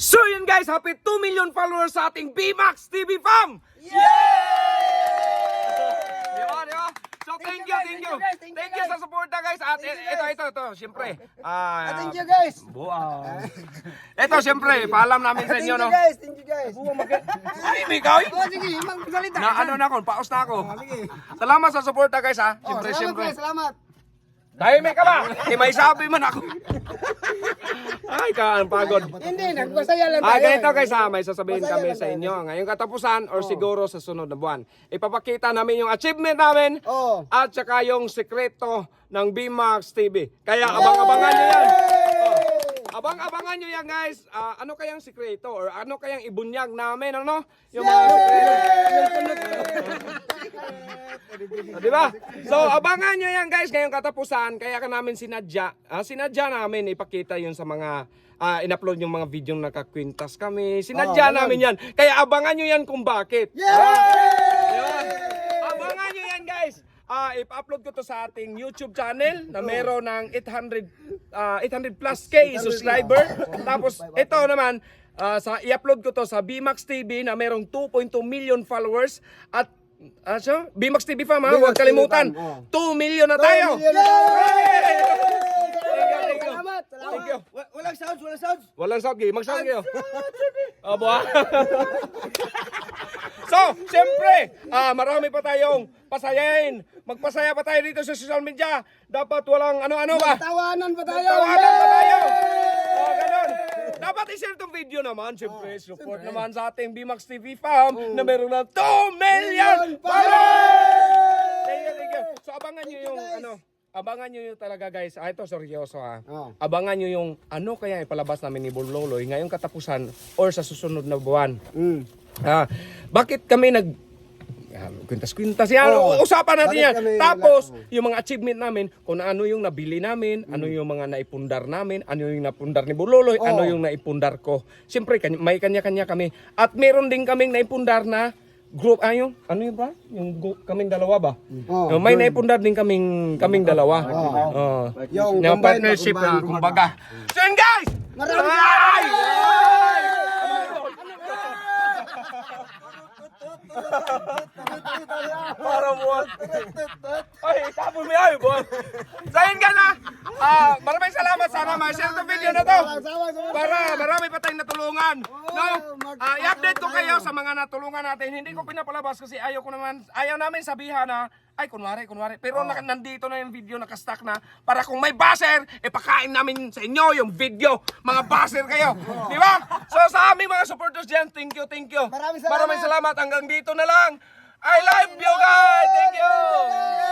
So yun guys, happy 2 million followers sa ating BMAX TV fam! Di ba, di ba? So thank you, thank you. Thank you sa suporta guys. At ito, ito, ito, syempre. Ah, Thank you guys. Buang. Ito, syempre, paalam namin sa Thank inyo, you no? guys. Thank you guys. Ay, ikaw? Oh, sige, magsalita. Na ano na ako, paus na ako. Sige. Salamat sa suporta guys ha. Oh, Syempre, salamat guys, salamat. Dahil may ka ba? Eh, may sabi man ako. Ay, kaan pagod. Hindi, nagpasaya lang Ah, tayo. ganito guys ha, may sasabihin Masaya kami lang sa tayo. inyo. Ngayong katapusan or siguro sa sunod na buwan. Ipapakita namin yung achievement namin Oo. at saka yung sekreto ng BMAX TV. Kaya abang-abangan nyo yan. Oh. Abang-abangan nyo yan guys. Ah, ano kayang sekreto or ano kayang ibunyag namin, ano? Yung mga sekreto. Ah, Di ba? So, abangan nyo yan guys ngayong katapusan. Kaya ka namin sinadya. Ah, sinadya namin ipakita yun sa mga ah, in-upload yung mga video na nakakwintas kami. Sinadya Oh, namin yan. Kaya abangan nyo yan kung bakit. Yay! Yun. Abangan nyo yan guys. Ah, ipa-upload ko to sa ating YouTube channel na meron ng 800 ah, 800 plus K subscriber. Tapos ito naman ah, sa i-upload ko to sa BMAX TV na merong 2.2 million followers at ah, so, BMAX TV fam ha, huwag kalimutan. TV fam, 2 million na tayo. you. Salamat, Thank you. Wa- Walang sounds, walang sounds. Walang sound game. Mag-sound kayo. Abo ah. so, siyempre, ah, marami pa tayong pasayain. Magpasaya pa tayo dito sa social media. Dapat walang ano-ano ba? Tawanan pa tayo. Tawanan pa tayo. Oh. Dapat i-share tong video naman. Siyempre, support naman sa ating BMAX TV fam na meron na 2 million followers! Thank you, thank you. So, abangan nyo yung ano, abangan nyo yung talaga guys. Ah, ito, seryoso ha. Oh. Abangan nyo yung ano kaya ipalabas namin ni Buloloy ngayong katapusan or sa susunod na buwan. Mm. Ah, bakit kami nag Ah, kwintas-kwintas yan. Oo. Usapan natin Bakit yan. kami Tapos, yung mga achievement namin, kung ano yung nabili namin, ano Mm. yung mga naipundar namin, ano yung napundar ni Buloloy, ano yung naipundar ko. Siyempre, kanya- may kanya-kanya kami. At meron din kaming naipundar na group, ah, yung, ano yun ba? Yung gu- kaming dalawa ba? Oh, Uh, may naipundar din kaming, kaming dalawa. Oh. Yung Yung combine, partnership na, combine, kumbaga. So yun guys! Maraming Ay! Para buwan. Ay, tapos may ayaw buwan. So yun nga na. Ah, maraming salamat. Sana ma-share itong video na to. Para marami pa tayong natulungan. No? Ah, i-update ko kayo sa mga natulungan natin. Hindi ko pinapalabas kasi ayaw ko naman, ayaw namin sabihan na, ay, kunwari, kunwari. Pero naka- nandito na yung video nakastack na para kung may baser, ipakain namin sa inyo yung video. Mga baser kayo. Di ba? So sa aming mga supporters dyan, thank you, thank you. Maraming salamat. Maraming salamat. Hanggang dito na lang. I love you guys. Thank you.